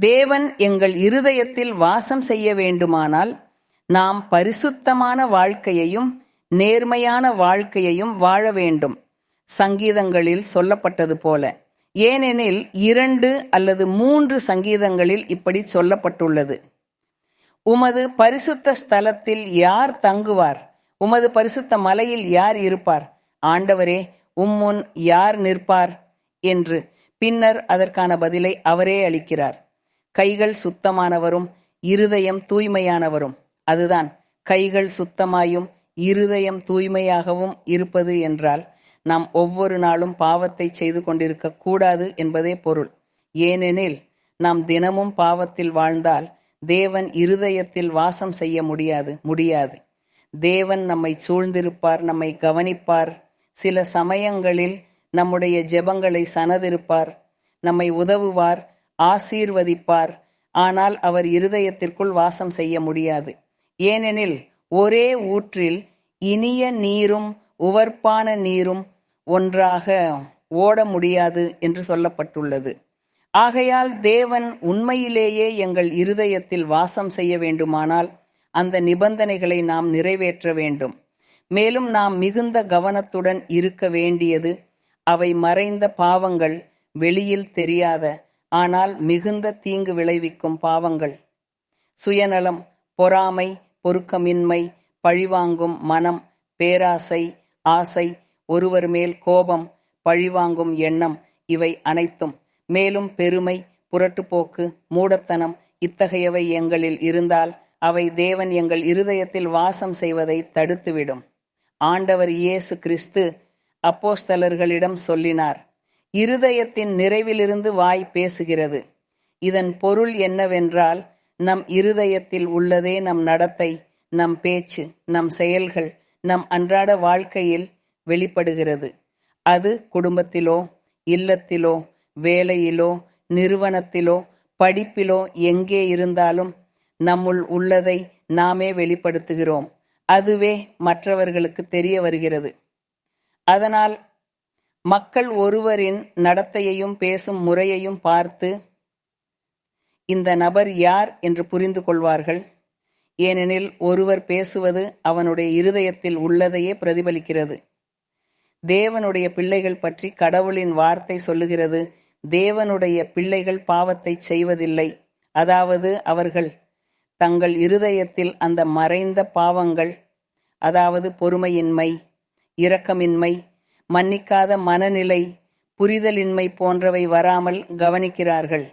தேவன் எங்கள் இருதயத்தில் வாசம் செய்ய வேண்டுமானால் நாம் பரிசுத்தமான வாழ்க்கையையும் நேர்மையான வாழ்க்கையையும் வாழ வேண்டும். சங்கீதங்களில் சொல்லப்பட்டது போல. ஏனெனில் இரண்டு அல்லது மூன்று சங்கீதங்களில் இப்படி சொல்லப்பட்டுள்ளது. உமது பரிசுத்த ஸ்தலத்தில் யார் தங்குவார்? உமது பரிசுத்த மலையில் யார் இருப்பார்? ஆண்டவரே உம்முன் யார் நிற்பார்? என்று பின்னர் அதற்கான பதிலை அவரே அளிக்கிறார். கைகள் சுத்தமானவரும் இருதயம் தூய்மையானவரும். அதுதான் கைகள் சுத்தமாயும் இருதயம் தூய்மையாகவும் இருப்பது என்றால் நாம் ஒவ்வொரு நாளும் பாவத்தை செய்து கொண்டிருக்க கூடாது என்பதே பொருள். ஏனெனில் நாம் தினமும் பாவத்தில் வாழ்ந்தால் தேவன் இருதயத்தில் வாசம் செய்ய முடியாது முடியாது. தேவன் நம்மை சூழ்ந்திருப்பார் நம்மை கவனிப்பார். சில சமயங்களில் நம்முடைய ஜெபங்களை சனதிருப்பார். நம்மை உதவுவார். ஆசீர்வதிப்பார். ஆனால் அவர் இருதயத்திற்குள் வாசம் செய்ய முடியாது. ஏனெனில் ஒரே ஊற்றில் இனிய நீரும் உவர்ப்பான நீரும் ஒன்றாக ஓட முடியாது என்று சொல்லப்பட்டுள்ளது. ஆகையால் தேவன் உண்மையிலேயே எங்கள் இருதயத்தில் வாசம் செய்ய வேண்டுமானால் அந்த நிபந்தனைகளை நாம் நிறைவேற்ற வேண்டும். மேலும் நாம் மிகுந்த கவனத்துடன் இருக்க வேண்டியது அவை மறைந்த பாவங்கள் வெளியில் தெரியாத ஆனால் மிகுந்த தீங்கு விளைவிக்கும் பாவங்கள். சுயநலம் பொறாமை பொறுக்கமின்மை பழிவாங்கும் மனம் பேராசை ஆசை ஒருவர் மேல் கோபம் பழிவாங்கும் எண்ணம் இவை அனைத்தும். மேலும் பெருமை புரட்டுப்போக்கு மூடத்தனம் இத்தகையவை எங்களில் இருந்தால் அவை தேவன் எங்கள் இருதயத்தில் வாசம் செய்வதை தடுத்துவிடும். ஆண்டவர் இயேசு கிறிஸ்து அப்போஸ்தலர்களிடம் சொல்லினார் இருதயத்தின் நிறைவிலிருந்து வாய் பேசுகிறது. இதன் பொருள் என்னவென்றால் நம் இருதயத்தில் உள்ளதே நம் நடத்தை நம் பேச்சு நம் செயல்கள் நம் அன்றாட வாழ்க்கையில் வெளிப்படுகிறது. அது குடும்பத்திலோ இல்லத்திலோ வேலையிலோ நிறுவனத்திலோ படிப்பிலோ எங்கே இருந்தாலும் நம்முள் உள்ளதை நாமே வெளிப்படுத்துகிறோம். அதுவே மற்றவர்களுக்கு தெரிய வருகிறது. அதனால் மக்கள் ஒருவரின் நடத்தையையும் பேசும் முறையையும் பார்த்து இந்த நபர் யார் என்று புரிந்து கொள்வார்கள். ஏனெனில் ஒருவர் பேசுவது அவனுடைய இருதயத்தில் உள்ளதையே பிரதிபலிக்கிறது. தேவனுடைய பிள்ளைகள் பற்றி கடவுளின் வார்த்தை சொல்லுகிறது தேவனுடைய பிள்ளைகள் பாவத்தை செய்வதில்லை. அதாவது அவர்கள் தங்கள் இருதயத்தில் அந்த மறைந்த பாவங்கள் அதாவது பொறுமையின்மை இரக்கமின்மை மன்னிக்காத மனநிலை புரிதலின்மை போன்றவை வராமல் கவனிக்கிறார்கள்.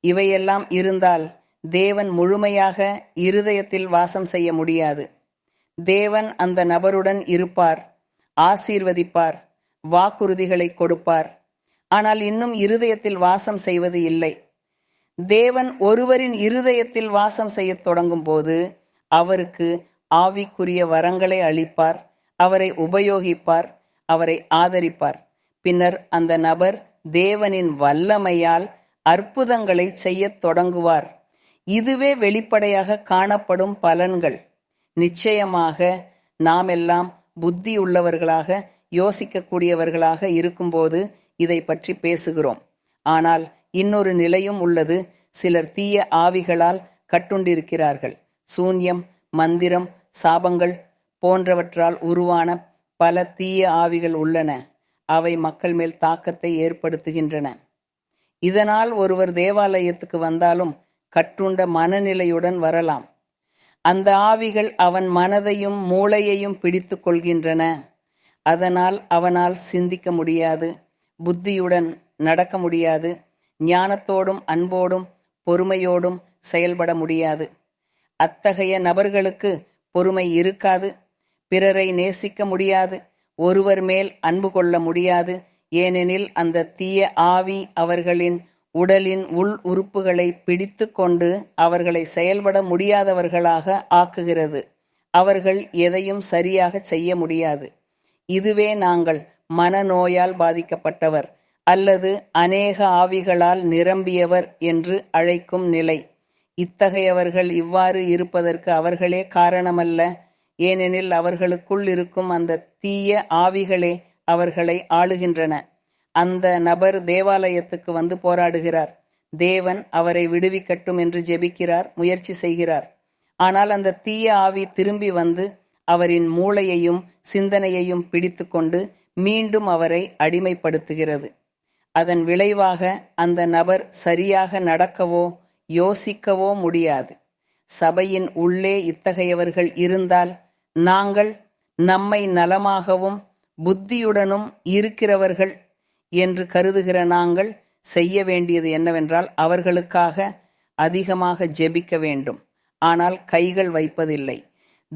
இவையெல்லாம் இருந்தால் தேவன் முழுமையாக இருதயத்தில் வாசம் செய்ய முடியாது. தேவன் அந்த நபருடன் இருப்பார் ஆசீர்வதிப்பார் வாக்குறுதிகளை கொடுப்பார். ஆனால் இன்னும் இருதயத்தில் வாசம் செய்வது இல்லை. தேவன் ஒருவரின் இருதயத்தில் வாசம் செய்யத் தொடங்கும் போது அவருக்கு ஆவிக்குரிய வரங்களை அளிப்பார் அவரை உபயோகிப்பார் அவரை ஆதரிப்பார். பின்னர் அந்த நபர் தேவனின் வல்லமையால் அற்புதங்களை செய்யத் தொடங்குவார். இதுவே வெளிப்படையாக காணப்படும் பலன்கள். நிச்சயமாக நாமெல்லாம் புத்தி உள்ளவர்களாக யோசிக்கக்கூடியவர்களாக இருக்கும்போது இதை பற்றி பேசுகிறோம். ஆனால் இன்னொரு நிலையும் உள்ளது. சிலர் தீய ஆவிகளால் கட்டுண்டிருக்கிறார்கள். சூன்யம் மந்திரம் சாபங்கள் போன்றவற்றால் உருவான பல தீய ஆவிகள் உள்ளன. அவை மக்கள் மேல் தாக்கத்தை ஏற்படுத்துகின்றன. இதனால் ஒருவர் தேவாலயத்துக்கு வந்தாலும் கட்டுண்ட மனநிலையுடன் வரலாம். அந்த ஆவிகள் அவன் மனதையும் மூளையையும் பிடித்து கொள்கின்றன. அதனால் அவனால் சிந்திக்க முடியாது புத்தியுடன் நடக்க முடியாது ஞானத்தோடும் அன்போடும் பொறுமையோடும் செயல்பட முடியாது. அத்தகைய நபர்களுக்கு பொறுமை இருக்காது பிறரை நேசிக்க முடியாது ஒருவர் மேல் அன்பு கொள்ள முடியாது. ஏனெனில் அந்த தீய ஆவி அவர்களின் உடலின் உள் உறுப்புகளை பிடித்து கொண்டு அவர்களை செயல்பட முடியாதவர்களாக ஆக்குகிறது. அவர்கள் எதையும் சரியாக செய்ய முடியாது. இதுவே நாங்கள் மனநோயால் பாதிக்கப்பட்டவர் அல்லது அநேக ஆவிகளால் நிரம்பியவர் என்று அழைக்கும் நிலை. இத்தகையவர்கள் இவ்வாறு இருப்பதற்கு அவர்களே காரணமல்ல. ஏனெனில் அவர்களுக்குள் இருக்கும் அந்த தீய ஆவிகளே அவர்களை ஆளுகின்றன. அந்த நபர் தேவாலயத்துக்கு வந்து போராடுகிறார். தேவன் அவரை விடுவிக்கட்டும் என்று ஜெபிக்கிறார் முயற்சி செய்கிறார். ஆனால் அந்த தீய ஆவி திரும்பி வந்து அவரின் மூளையையும் சிந்தனையையும் பிடித்துக்கொண்டு மீண்டும் அவரை அடிமைப்படுத்துகிறது. அதன் விளைவாக அந்த நபர் சரியாக நடக்கவோ யோசிக்கவோ முடியாது. சபையின் உள்ளே இத்தகையவர்கள் இருந்தால் நாங்கள் நம்மை நலமாகவும் புத்தியுடனும் இருக்கிறவர்கள் என்று கருதுகிற நாங்கள் செய்ய வேண்டியது என்னவென்றால் அவர்களுக்காக அதிகமாக ஜெபிக்க வேண்டும். ஆனால் கைகள் வைப்பதில்லை.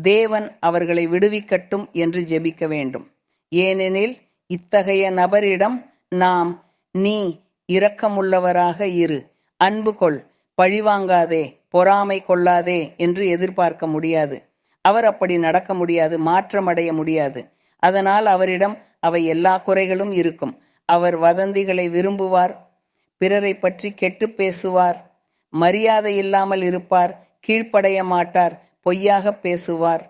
தேவன் அவர்களை விடுவிக்கட்டும் என்று ஜெபிக்க வேண்டும். ஏனெனில் இத்தகைய நபரிடம் நாம் நீ இரக்கமுள்ளவராக இரு. அன்பு கொள். பழிவாங்காதே. பொறாமை கொள்ளாதே. என்று எதிர்பார்க்க முடியாது. அவர் அப்படி நடக்க முடியாது மாற்றமடைய முடியாது. அதனால் அவரிடம் அவை எல்லா குறைகளும் இருக்கும். அவர் வதந்திகளை விரும்புவார் பிறரை பற்றி கெட்டு பேசுவார் மரியாதை இல்லாமல் இருப்பார் கீழ்ப்படைய மாட்டார் பொய்யாக பேசுவார்.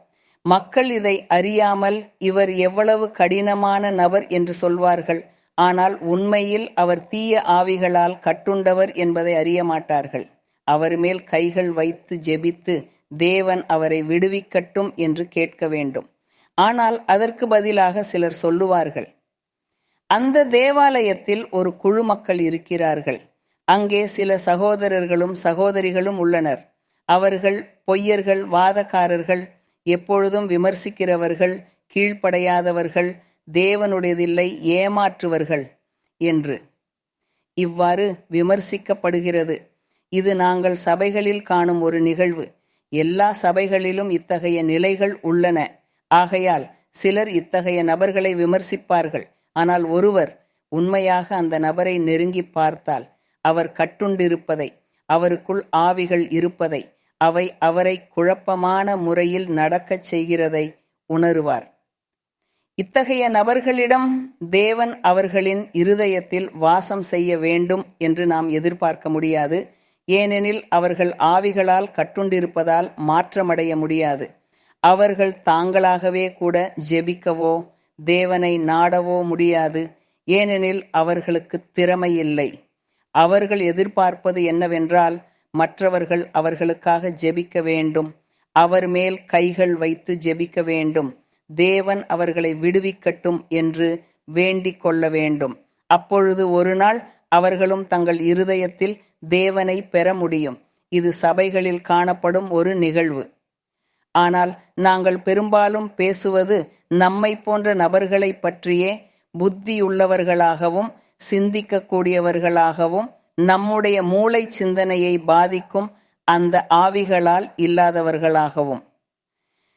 மக்கள் இதை அறியாமல் இவர் எவ்வளவு கடினமான நபர் என்று சொல்வார்கள். ஆனால் உண்மையில் அவர் தீய ஆவிகளால் கட்டுண்டவர் என்பதை அறிய மாட்டார்கள். அவர் மேல் கைகள் வைத்து ஜெபித்து தேவன் அவரை விடுவிக்கட்டும் என்று கேட்க வேண்டும். ஆனால் அதற்கு பதிலாக சிலர் சொல்லுவார்கள் அந்த தேவாலயத்தில் ஒரு குழு மக்கள் இருக்கிறார்கள். அங்கே சில சகோதரர்களும் சகோதரிகளும் உள்ளனர். அவர்கள் பொய்யர்கள் வாதக்காரர்கள் எப்பொழுதும் விமர்சிக்கிறவர்கள் கீழ்ப்படையாதவர்கள் தேவனுடையதில்லை ஏமாற்றுவர்கள் என்று. இவ்வாறு விமர்சிக்கப்படுகிறது. இது நாங்கள் சபைகளில் காணும் ஒரு நிகழ்வு. எல்லா சபைகளிலும் இத்தகைய நிலைகள் உள்ளன. ஆகையால் சிலர் இத்தகைய நபர்களை விமர்சிப்பார்கள். ஆனால் ஒருவர் உண்மையாக அந்த நபரை நெருங்கி பார்த்தால் அவர் கட்டுண்டிருப்பதை அவருக்குள் ஆவிகள் இருப்பதை அவை அவரை குழப்பமான முறையில் நடக்கச் செய்கிறதை உணருவார். இத்தகைய நபர்களிடம் தேவன் அவர்களின் இருதயத்தில் வாசம் செய்ய வேண்டும் என்று நாம் எதிர்பார்க்க முடியாது. ஏனெனில் அவர்கள் ஆவிகளால் கட்டுண்டிருப்பதால் மாற்றமடைய முடியாது. அவர்கள் தாங்களாகவே கூட ஜெபிக்கவோ தேவனை நாடவோ முடியாது. ஏனெனில் அவர்களுக்கு திறமை இல்லை அவர்கள் எதிர்பார்ப்பது என்னவென்றால் மற்றவர்கள் அவர்களுக்காக ஜெபிக்க வேண்டும். அவர் மேல் கைகள் வைத்து ஜெபிக்க வேண்டும். தேவன் அவர்களை விடுவிக்கட்டும் என்று வேண்டிக் கொள்ள வேண்டும். அப்பொழுது ஒரு நாள் அவர்களும் தங்கள் இருதயத்தில் தேவனை பெற முடியும். இது சபைகளில் காணப்படும் ஒரு நிகழ்வு. ஆனால் நாங்கள் பெரும்பாலும் பேசுவது நம்மை போன்ற நபர்களை பற்றியே புத்தியுள்ளவர்களாகவும் சிந்திக்கக்கூடியவர்களாகவும் நம்முடைய மூளை சிந்தனையை பாதிக்கும் அந்த ஆவிகளால் இல்லாதவர்களாகவும்.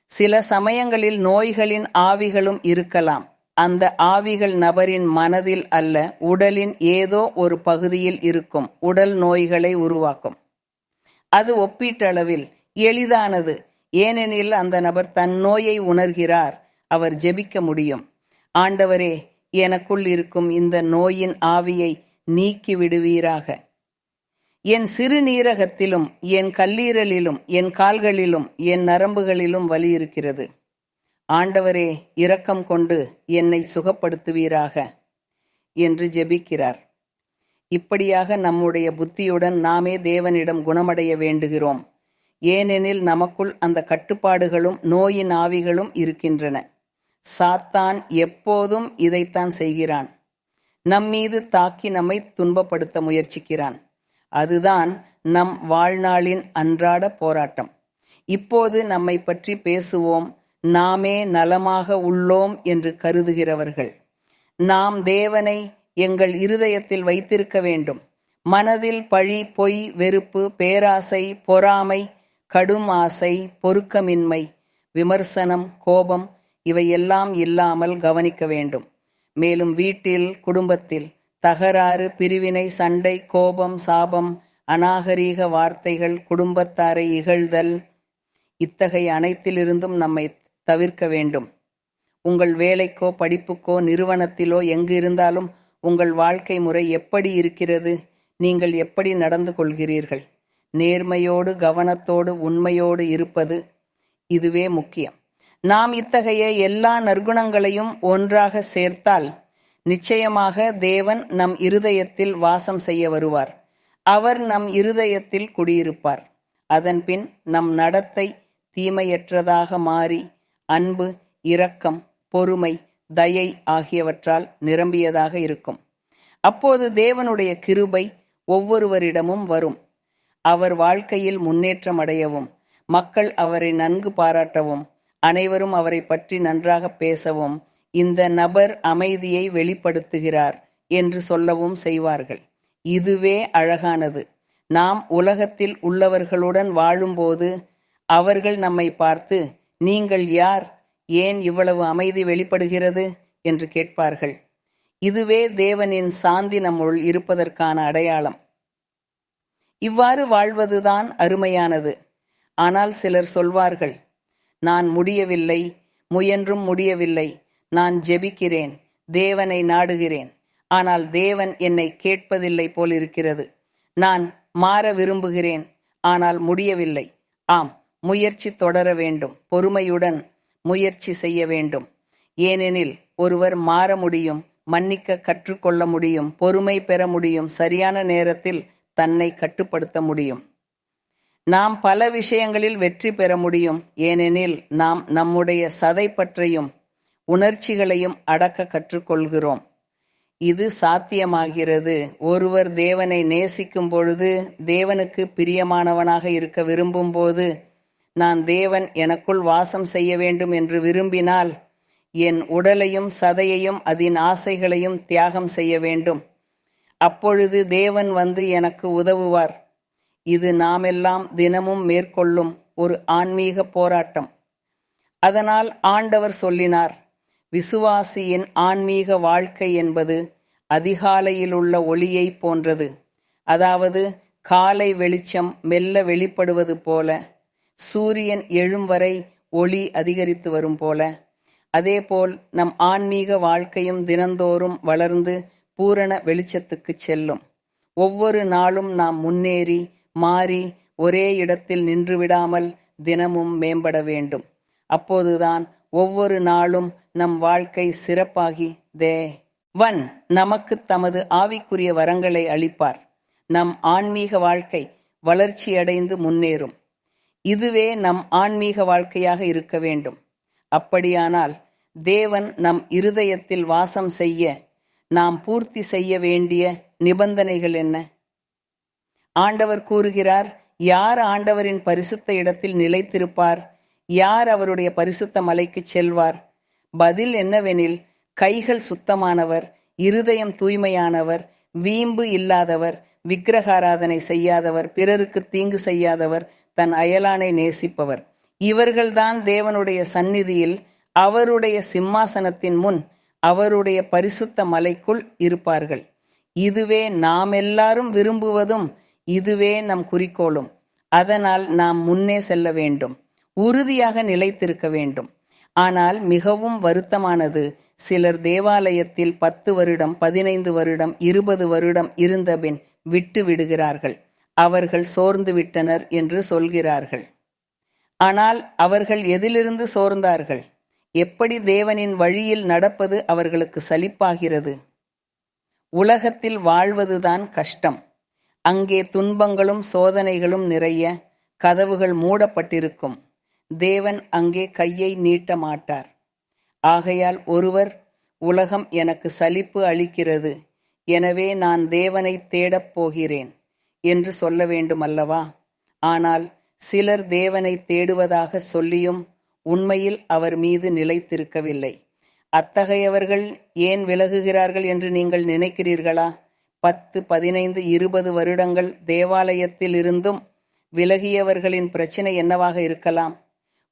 சில சமயங்களில் நோய்களின் ஆவிகளும் இருக்கலாம். அந்த ஆவிகள் நபரின் மனதில் அல்ல உடலின் ஏதோ ஒரு பகுதியில் இருக்கும் உடல் நோய்களை உருவாக்கும். அது ஒப்பீட்டளவில் எளிதானது ஏனெனில் அந்த நபர் தன் நோயை உணர்கிறார் அவர் ஜெபிக்க முடியும். ஆண்டவரே எனக்குள் இருக்கும் இந்த நோயின் ஆவியை நீக்கி விடுவீராக. என் சிறுநீரகத்திலும் என் கல்லீரலிலும் என் கால்களிலும் என் நரம்புகளிலும் வலி இருக்கிறது. ஆண்டவரே இரக்கம் கொண்டு என்னை சுகப்படுத்துவீராக என்று ஜெபிக்கிறார். இப்படியாக நம்முடைய புத்தியுடன் நாமே தேவனிடம் குணமடைய வேண்டுகிறோம். ஏனெனில் நமக்குள் அந்த கட்டுப்பாடுகளும் நோயின் ஆவிகளும் இருக்கின்றன. சாத்தான் எப்போதும் இதைத்தான் செய்கிறான். நம்மீது தாக்கி நம்மை துன்பப்படுத்த முயற்சிக்கிறான். அதுதான் நம் வாழ்நாளின் அன்றாட போராட்டம். இப்போது நம்மை பற்றி பேசுவோம். நாமே நலமாக உள்ளோம் என்று கருதுகிறவர்கள். நாம் தேவனை எங்கள் இருதயத்தில் வைத்திருக்க வேண்டும். மனதில் பழி பொய் வெறுப்பு பேராசை பொறாமை கடும் ஆசை பொறுக்கமின்மை விமர்சனம் கோபம் இவையெல்லாம் இல்லாமல் கவனிக்க வேண்டும். மேலும் வீட்டில் குடும்பத்தில் தகராறு பிரிவினை சண்டை கோபம் சாபம் அநாகரீக வார்த்தைகள் குடும்பத்தாரை இகழ்தல் இத்தகைய அனைத்திலிருந்தும் நம்மை தவிர்க்க வேண்டும். உங்கள் வேலைக்கோ படிப்புக்கோ நிறுவனத்திலோ எங்கு இருந்தாலும் உங்கள் வாழ்க்கை முறை எப்படி இருக்கிறது நீங்கள் எப்படி நடந்து கொள்கிறீர்கள். நேர்மையோடு கவனத்தோடு உண்மையோடு இருப்பது இதுவே முக்கியம். நாம் இத்தகைய எல்லா நற்குணங்களையும் ஒன்றாக சேர்த்தால் நிச்சயமாக தேவன் நம் இருதயத்தில் வாசம் செய்ய வருவார். அவர் நம் இருதயத்தில் குடியிருப்பார். அதன்பின் நம் நடத்தை தீமையற்றதாக மாறி அன்பு இரக்கம் பொறுமை தயை ஆகியவற்றால் நிரம்பியதாக இருக்கும். அப்போது தேவனுடைய கிருபை ஒவ்வொருவரிடமும் வரும். அவர் வாழ்க்கையில் முன்னேற்றம் அடையவும் மக்கள் அவரை நன்கு பாராட்டவும் அனைவரும் அவரை பற்றி நன்றாக பேசவும் இந்த நபர் அமைதியை வெளிப்படுத்துகிறார் என்று சொல்லவும் செய்வார்கள். இதுவே அழகானது. நாம் உலகத்தில் உள்ளவர்களுடன் வாழும்போது அவர்கள் நம்மை பார்த்து நீங்கள் யார்? ஏன் இவ்வளவு அமைதி வெளிப்படுகிறது? என்று கேட்பார்கள். இதுவே தேவனின் சாந்தி நம்முள் இருப்பதற்கான அடையாளம். இவ்வாறு வாழ்வதுதான் அருமையானது. ஆனால் சிலர் சொல்வார்கள் நான் முடியவில்லை முயன்றும் முடியவில்லை. நான் ஜெபிக்கிறேன் தேவனை நாடுகிறேன். ஆனால் தேவன் என்னை கேட்பதில்லை போலிருக்கிறது. நான் மாற விரும்புகிறேன் ஆனால் முடியவில்லை. ஆம் முயற்சி தொடர வேண்டும். பொறுமையுடன் முயற்சி செய்ய வேண்டும். ஏனெனில் ஒருவர் மாற முடியும் மன்னிக்க கற்றுக்கொள்ள முடியும் பொறுமை பெற முடியும் சரியான நேரத்தில் தன்னை கட்டுப்படுத்த முடியும். நாம் பல விஷயங்களில் வெற்றி பெற முடியும். ஏனெனில் நாம் நம்முடைய சதை பற்றையும் உணர்ச்சிகளையும் அடக்க கற்றுக்கொள்கிறோம். இது சாத்தியமாகிறது. ஒருவர் தேவனை நேசிக்கும் பொழுது தேவனுக்கு பிரியமானவனாக இருக்க விரும்பும் போது நான் தேவன் எனக்குள் வாசம் செய்ய வேண்டும் என்று விரும்பினால் என் உடலையும் சதையையும் அதன் ஆசைகளையும் தியாகம் செய்ய வேண்டும். அப்பொழுது தேவன் வந்து எனக்கு உதவுவார். இது நாமெல்லாம் தினமும் மேற்கொள்ளும் ஒரு ஆன்மீக போராட்டம். அதனால் ஆண்டவர் சொல்லினார் விசுவாசியின் ஆன்மீக வாழ்க்கை என்பது அதிகாலையிலுள்ள ஒளியை போன்றது. அதாவது காலை வெளிச்சம் மெல்ல வெளிப்படுவது போல சூரியன் எழும் வரை ஒளி அதிகரித்து வரும் போல. அதேபோல் நம் ஆன்மீக வாழ்க்கையும் தினந்தோறும் வளர்ந்து பூரண வெளிச்சத்துக்கு செல்லும். ஒவ்வொரு நாளும் நாம் முன்னேறி மாறி ஒரே இடத்தில் நின்றுவிடாமல் தினமும் மேம்பட வேண்டும். அப்போதுதான் ஒவ்வொரு நாளும் நம் வாழ்க்கை சிறப்பாகி தே. வன் நமக்கு தமது ஆவிக்குரிய வரங்களை அளிப்பார். நம் ஆன்மீக வாழ்க்கை வளர்ச்சியடைந்து முன்னேறும். இதுவே நம் ஆன்மீக வாழ்க்கையாக இருக்க வேண்டும். அப்படியானால் தேவன் நம் இருதயத்தில் வாசம் செய்ய நாம் பூர்த்தி செய்ய வேண்டிய நிபந்தனைகள் என்ன? ஆண்டவர் கூறுகிறார் யார் ஆண்டவரின் பரிசுத்த இடத்தில் நிலைத்திருப்பார்? யார் அவருடைய பரிசுத்த மலைக்கு செல்வார்? பதில் என்னவெனில் கைகள் சுத்தமானவர் இருதயம் தூய்மையானவர் வீம்பு இல்லாதவர் விக்கிரகாராதனை செய்யாதவர் பிறருக்கு தீங்கு செய்யாதவர் தன் அயலானை நேசிப்பவர். இவர்கள்தான் தேவனுடைய சந்நிதியில் அவருடைய சிம்மாசனத்தின் முன் அவருடைய பரிசுத்த மலைக்குள் இருப்பார்கள். இதுவே நாம் எல்லாரும் விரும்புவதும் இதுவே நம் குறிக்கோளும். அதனால் நாம் முன்னே செல்ல வேண்டும் உறுதியாக நிலைத்திருக்க வேண்டும். ஆனால் மிகவும் வருத்தமானது சிலர் தேவாலயத்தில் பத்து வருடம் பதினைந்து வருடம் இருபது வருடம் இருந்தபின் விட்டு விடுகிறார்கள். அவர்கள் சோர்ந்துவிட்டனர் என்று சொல்கிறார்கள். ஆனால் அவர்கள் எதிலிருந்து சோர்ந்தார்கள்? எப்படி தேவனின் வழியில் நடப்பது அவர்களுக்கு சலிப்பாகிறது? உலகத்தில் வாழ்வதுதான் கஷ்டம். அங்கே துன்பங்களும் சோதனைகளும் நிறைய கதவுகள் மூடப்பட்டிருக்கும். தேவன் அங்கே கையை நீட்ட மாட்டார். ஆகையால் ஒருவர் உலகம் எனக்கு சலிப்பு அளிக்கிறது. எனவே நான் தேவனை தேடப் போகிறேன். என்று சொல்ல வேண்டுமல்லவா? ஆனால் சிலர் தேவனை தேடுவதாக சொல்லியும் உண்மையில் அவர் மீது நிலைத்திருக்கவில்லை. அத்தகையவர்கள் ஏன் விலகுகிறார்கள் என்று நீங்கள் நினைக்கிறீர்களா? பத்து பதினைந்து இருபது வருடங்கள் தேவாலயத்தில் இருந்தும் விலகியவர்களின் பிரச்சனை என்னவாக இருக்கலாம்?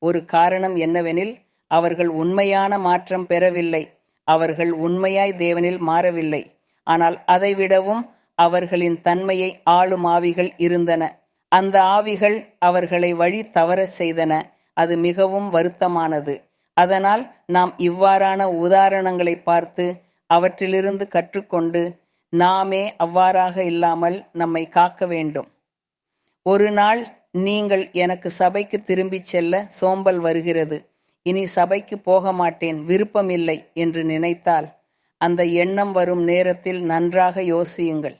ஒரு காரணம் என்னவெனில் அவர்கள் உண்மையான மாற்றம் பெறவில்லை. அவர்கள் உண்மையாய் தேவனில் மாறவில்லை. ஆனால் அதைவிடவும் அவர்களின் தன்மையை ஆளும் ஆவிகள் இருந்தன. அந்த ஆவிகள் அவர்களை வழி தவறச் செய்தன. அது மிகவும் வருத்தமானது. அதனால் நாம் இவ்வாறான உதாரணங்களை பார்த்து அவற்றிலிருந்து கற்றுக்கொண்டு நாமே அவ்வாறாக இல்லாமல் நம்மை காக்க வேண்டும். ஒரு நாள் நீங்கள் எனக்கு சபைக்கு திரும்பிச் செல்ல சோம்பல் வருகிறது. இனி சபைக்கு போக மாட்டேன். விருப்பமில்லை என்று நினைத்தால் அந்த எண்ணம் வரும் நேரத்தில் நன்றாக யோசியுங்கள்.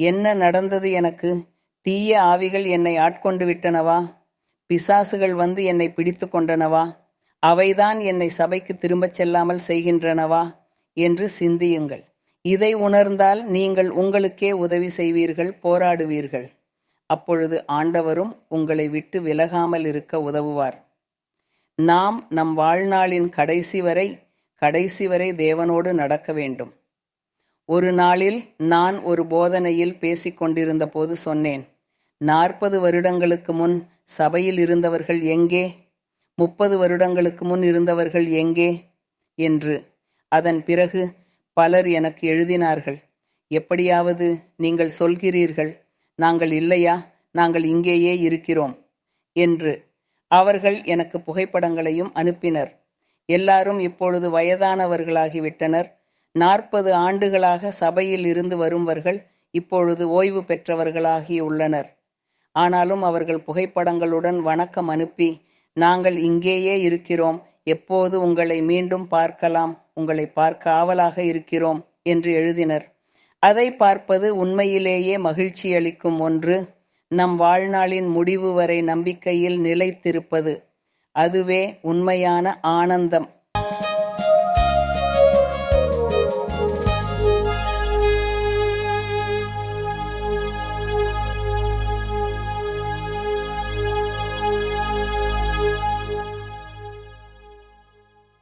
என்ன நடந்தது எனக்கு? தீய ஆவிகள் என்னை ஆட்கொண்டு விட்டனவா? பிசாசுகள் வந்து என்னை பிடித்து கொண்டனவா? அவைதான் என்னை சபைக்கு திரும்பச் செல்லாமல் செய்கின்றனவா? என்று சிந்தியுங்கள். இதை உணர்ந்தால் நீங்கள் உங்களுக்கே உதவி செய்வீர்கள் போராடுவீர்கள். அப்பொழுது ஆண்டவரும் உங்களை விட்டு விலகாமல் இருக்க உதவுவார். நாம் நம் வாழ்நாளின் கடைசி வரை கடைசி வரை தேவனோடு நடக்க வேண்டும். ஒரு நாளில் நான் ஒரு போதனையில் பேசிக்கொண்டிருந்த போது சொன்னேன் நாற்பது வருடங்களுக்கு முன் சபையில் இருந்தவர்கள் எங்கே? முப்பது வருடங்களுக்கு முன் இருந்தவர்கள் எங்கே? என்று. அதன் பிறகு பலர் எனக்கு எழுதினார்கள் எப்படியாவது நீங்கள் சொல்கிறீர்கள் நாங்கள் இல்லையா? நாங்கள் இங்கேயே இருக்கிறோம் என்று. அவர்கள் எனக்கு புகைப்படங்களையும் அனுப்பினர். எல்லாரும் இப்பொழுது வயதானவர்களாகிவிட்டனர். நாற்பது ஆண்டுகளாக சபையில் இருந்து வரும்வர்கள் இப்பொழுது ஓய்வு பெற்றவர்களாகியுள்ளனர் ஆனாலும் அவர்கள் புகைப்படங்களுடன் வணக்கம் அனுப்பி நாங்கள் இங்கேயே இருக்கிறோம் எப்போது உங்களை மீண்டும் பார்க்கலாம் உங்களை பார்க்க ஆவலாக இருக்கிறோம் என்று எழுதினர். அதை பார்ப்பது உண்மையிலேயே மகிழ்ச்சியளிக்கும் ஒன்று. நம் வாழ்நாளின் முடிவு வரை நம்பிக்கையில் நிலைத்திருப்பது. அதுவே உண்மையான ஆனந்தம்.